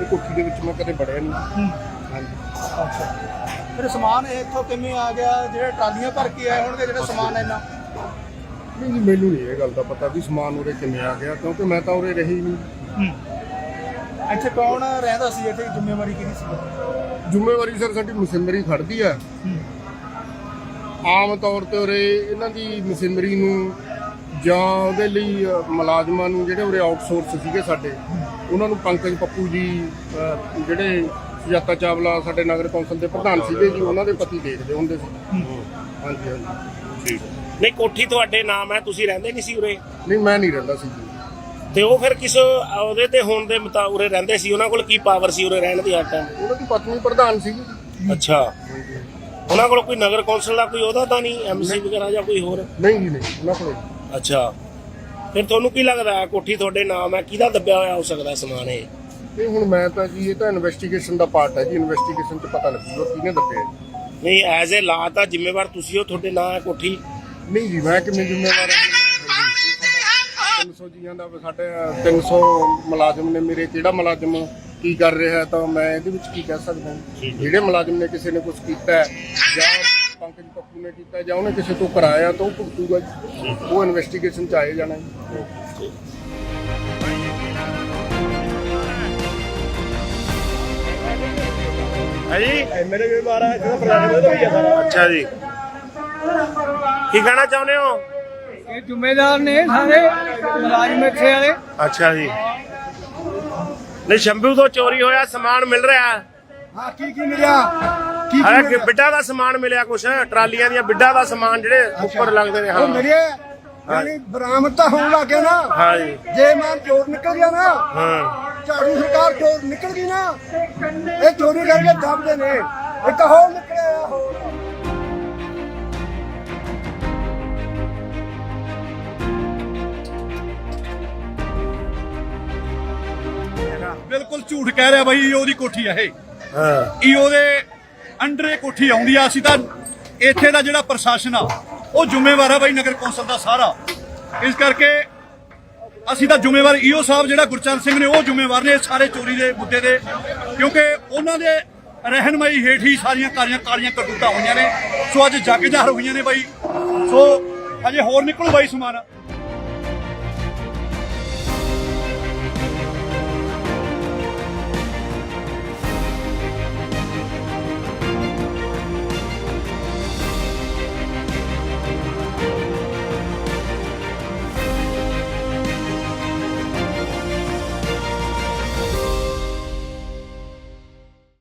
ਇਹ ਕੋਠੀ ਦੇ ਵਿੱਚ ਮੈਂ ਕਦੇ ਵੜਿਆ ਨਹੀਂ। ਹਾਂਜੀ ਅੱਛਾ। ਫਿਰ ਸਮਾਨ ਇਹ ਇੱਥੋਂ ਕਿਵੇਂ ਆ ਗਿਆ? ਜਿਹੜੇ ਟਰਾਲੀਆਂ ਭਰ ਕੇ ਆਏ ਹੋਣਗੇ ਜਿਹੜਾ ਸਮਾਨ ਇੰਨਾ? ਨਹੀਂ ਜੀ ਮੈਨੂੰ ਨਹੀਂ ਇਹ ਗੱਲ ਦਾ ਪਤਾ ਵੀ ਸਮਾਨ ਉਰੇ ਕਿਵੇਂ ਆ ਗਿਆ ਕਿਉਂਕਿ ਮੈਂ ਤਾਂ ਉਰੇ ਰਹੀ ਨਹੀਂ। ਇੱਥੇ ਕੌਣ ਰਹਿੰਦਾ ਸੀ? ਇੱਥੇ ਜ਼ਿੰਮੇਵਾਰੀ ਕਿਹਦੀ ਸੀ? ਜ਼ਿੰਮੇਵਾਰੀ ਸਰ ਸਾਡੀ ਮਸ਼ੀਨਰੀ ਖੜਦੀ ਆ। ਆਮ ਤੌਰ ਤੇ ਉਰੇ ਇਹਨਾਂ ਦੀ ਮਸ਼ੀਨਰੀ ਨੂੰ ਜਾਂ ਉਹਦੇ ਲਈ ਮੁਲਾਜ਼ਮਾਂ ਨੂੰ ਜਿਹੜੇ ਉਰੇ ਆਊਟਸੋਰਸ ਸੀਗੇ ਸਾਡੇ ਉਹਨਾਂ ਨੂੰ ਪੰਕਜ ਪੱਪੂ ਜੀ ਜਿਹੜੇ ਸੁਜਾਤਾ ਚਾਵਲਾ ਸਾਡੇ ਨਗਰ ਕੌਂਸਲ ਦੇ ਪ੍ਰਧਾਨ ਸੀਗੇ ਜੀ ਉਹਨਾਂ ਦੇ ਪਤੀ ਦੇਖਦੇ ਹੁੰਦੇ ਸੀ। ਹਾਂਜੀ ਹਾਂਜੀ। ਠੀਕ। ਨਹੀਂ ਕੋਠੀ ਤੁਹਾਡੇ ਨਾਮ ਹੈ ਤੁਸੀਂ ਰਹਿੰਦੇ ਨਹੀਂ ਸੀ ਉਰੇ? ਨਹੀਂ ਮੈਂ ਨਹੀਂ ਰਹਿੰਦਾ ਸੀ ਜੀ। ਤੇ ਉਹ ਫਿਰ ਕਿਸ ਉਹਦੇ ਤੇ ਹੋਣ ਦੇ ਮਤਾ ਉਰੇ ਰਹਿੰਦੇ ਸੀ? ਉਹਨਾਂ ਕੋਲ ਕੀ ਪਾਵਰ ਸੀ ਉਰੇ ਰਹਿਣ ਦੀ ਟਾਈਮ ਉਹਨਾਂ ਦੀ ਪਤਨੀ ਪ੍ਰਧਾਨ ਜੀ। ਅੱਛਾ। ਉਹਨਾਂ ਕੋਲ ਕੋਈ ਨਗਰ ਕੌਂਸਲ ਦਾ ਕੋਈ ਉਹਦਾ ਤਾਂ ਨਹੀਂ ਐਮਸੀ ਵਗੈਰਾ ਜਾਂ ਕੋਈ ਹੋਰ? ਨਹੀਂ ਜੀ ਨਹੀਂ ਉਹਨਾਂ ਕੋਲ। ਅੱਛਾ। ਫਿਰ ਤੁਹਾਨੂੰ ਕੀ ਲੱਗਦਾ ਕੋਠੀ ਤੁਹਾਡੇ ਨਾਮ ਹੈ? ਕਿਹਦਾ ਦੱਬਿਆ ਹੋਇਆ ਹੋ ਸਕਦਾ ਸਮਾਨ ਇਹ? ਇਹ ਹੁਣ ਮੈਂ ਤਾਂ ਜੀ ਇਹ ਤਾਂ ਇਨਵੈਸਟੀਗੇਸ਼ਨ ਦਾ ਪਾਰਟ ਹੈ ਜੀ। ਇਨਵੈਸਟੀਗੇਸ਼ਨ 'ਚ ਪਤਾ ਲੱਗੂਗਾ ਕਿਹਨੇ ਦੱਬਿਆ ਜੀ। ਨਹੀਂ ਐਜ਼ ਏ ਲਾ ਤਾਂ ਜ਼ਿੰਮੇਵਾਰ ਤੁਸੀਂ ਹੋ ਤੁਹਾਡੇ ਨਾਂ ਹੈ ਕੋਠੀ। ਨਹੀਂ ਜੀ ਮੈਂ ਕਿੰਨੇ ਜ਼ਿੰਮੇਵਾਰ ਹਾਂ? 300 ਜੀਆਂ ਦਾ ਸਾਡੇ 300 ਮੁਲਾਜ਼ਮ ਨੇ ਮੇਰੇ। ਕਿਹੜਾ ਮੁਲਾਜ਼ਮ ਕੀ ਕਰ ਰਿਹਾ ਹੈ ਤਾਂ ਮੈਂ ਇਹਦੇ ਵਿੱਚ ਕੀ ਕਹਿ ਸਕਦਾ? ਜਿਹੜੇ ਮੁਲਾਜ਼ਮ ਨੇ ਕਿਸੇ ਨੇ ਕੁਝ ਕੀਤਾ ਹੈ, ਜਾਂ ਪੰਕਜ ਪੱਪੂ ਨੇ ਕੀਤਾ ਜਾਂ ਉਹਨੇ ਕਿਸੇ ਤੋਂ ਕਰਾਇਆ ਤਾਂ ਉਹ ਭੁਗਤੂਗਾ ਜੀ। ਉਹ ਇਨਵੈਸਟੀਗੇਸ਼ਨ ਚ ਆਏ ਜਾਣਾ ਜੀ। ਹੈ ਜੀ ਐਮਐਲਏ ਵੀ ਬਾਰਾ ਜਿਹੜਾ ਪ੍ਰਧਾਨ ਦਾ ਵੀ ਆ। ਸਾਰਾ ਅੱਛਾ ਜੀ। ਕੀ ਕਹਿਣਾ ਚਾਹੁੰਦੇ ਹੋ? ਇਹ ਜ਼ਿੰਮੇਦਾਰ ਨੇ ਸਾਰੇ ਮੁਲਾਜ਼ਮ ਇੱਥੇ ਵਾਲੇ। ਅੱਛਾ ਜੀ। ਨਹੀਂ ਸ਼ੰਭੂ ਤੋਂ ਚੋਰੀ ਹੋਇਆ ਸਮਾਨ ਮਿਲ ਰਿਹਾ। ਹੈ ਹਾਂ ਕੀ ਕੀ ਮਿਲਿਆ? ਕੀ ਅਰੇ ਕਿ ਬਿੱਡਾ ਦਾ ਸਮਾਨ ਮਿਲਿਆ ਕੁਛ ਟਰਾਲੀਆਂ ਦੀਆਂ ਬਿੱਡਾ ਦਾ ਸਮਾਨ ਜਿਹੜੇ ਉੱਪਰ ਲੱਗਦੇ ਨੇ ਉਹ ਹਾਂ। ਮਿਲਿਆ ਯਾਨੀ ਬਰਾਮਦ ਤਾਂ ਹੋਣ ਲੱਗ ਗਿਆ ਨਾ। ਹਾਂ ਜੀ ਜੇ ਮਾਂ ਚੋਰ ਨਿਕਲ ਗਿਆ ਨਾ ਹਾਂ। ਝਾੜੂ ਸਰਕਾਰ ਚੋਰ ਨਿਕਲ ਗਈ ਨਾ ਇਹ ਚੋਰੀ ਕਰਕੇ ਦੱਬਦੇ ਨੇ। ਇੱਕ ਹੋਰ ਨਿਕਲਿਆ ਆ ਹੋਰ ਬਿਲਕੁਲ ਝੂਠ ਕਹਿ ਰਿਹਾ ਬਾਈ ਉਹਦੀ ਕੋਠੀ ਆ ਇਹ। ਹਾਂ। ਇਹ ਉਹਦੇ ਅੰਡਰੇ ਕੋਠੀ ਆਉਂਦੀ ਆ, ਅਸੀਂ ਤਾਂ ਇੱਥੇ ਦਾ ਜਿਹੜਾ ਪ੍ਰਸ਼ਾਸਨ ਆ, ਉਹ ਜ਼ਿੰਮੇਵਾਰ ਆ ਬਾਈ ਨਗਰ ਕੌਂਸਲ ਦਾ ਸਾਰਾ। ਇਸ ਕਰਕੇ ਅਸੀਂ ਤਾਂ ਜ਼ਿੰਮੇਵਾਰ, ਈਓ ਸਾਹਿਬ ਜਿਹੜਾ ਗੁਰਚਰਨ ਸਿੰਘ ਨੇ, ਉਹ ਜ਼ਿੰਮੇਵਾਰ ਨੇ ਸਾਰੇ ਚੋਰੀ ਦੇ ਮੁੱਦੇ ਦੇ, ਕਿਉਂਕਿ ਉਹਨਾਂ ਦੇ ਰਹਿਨਮਾਈ ਹੇਠ ਹੀ ਸਾਰੀਆਂ ਕਾਲੀਆਂ ਕਾਲੀਆਂ ਕਰਤੂਤਾਂ ਹੋਈਆਂ ਨੇ। ਸੋ ਅੱਜ ਜੱਗ ਜ਼ਾਹਰ ਹੋਈਆਂ ਨੇ ਬਾਈ। ਸੋ ਅਜੇ ਹੋਰ ਨਿਕਲੂ ਬਾਈ ਸਮਾਨ।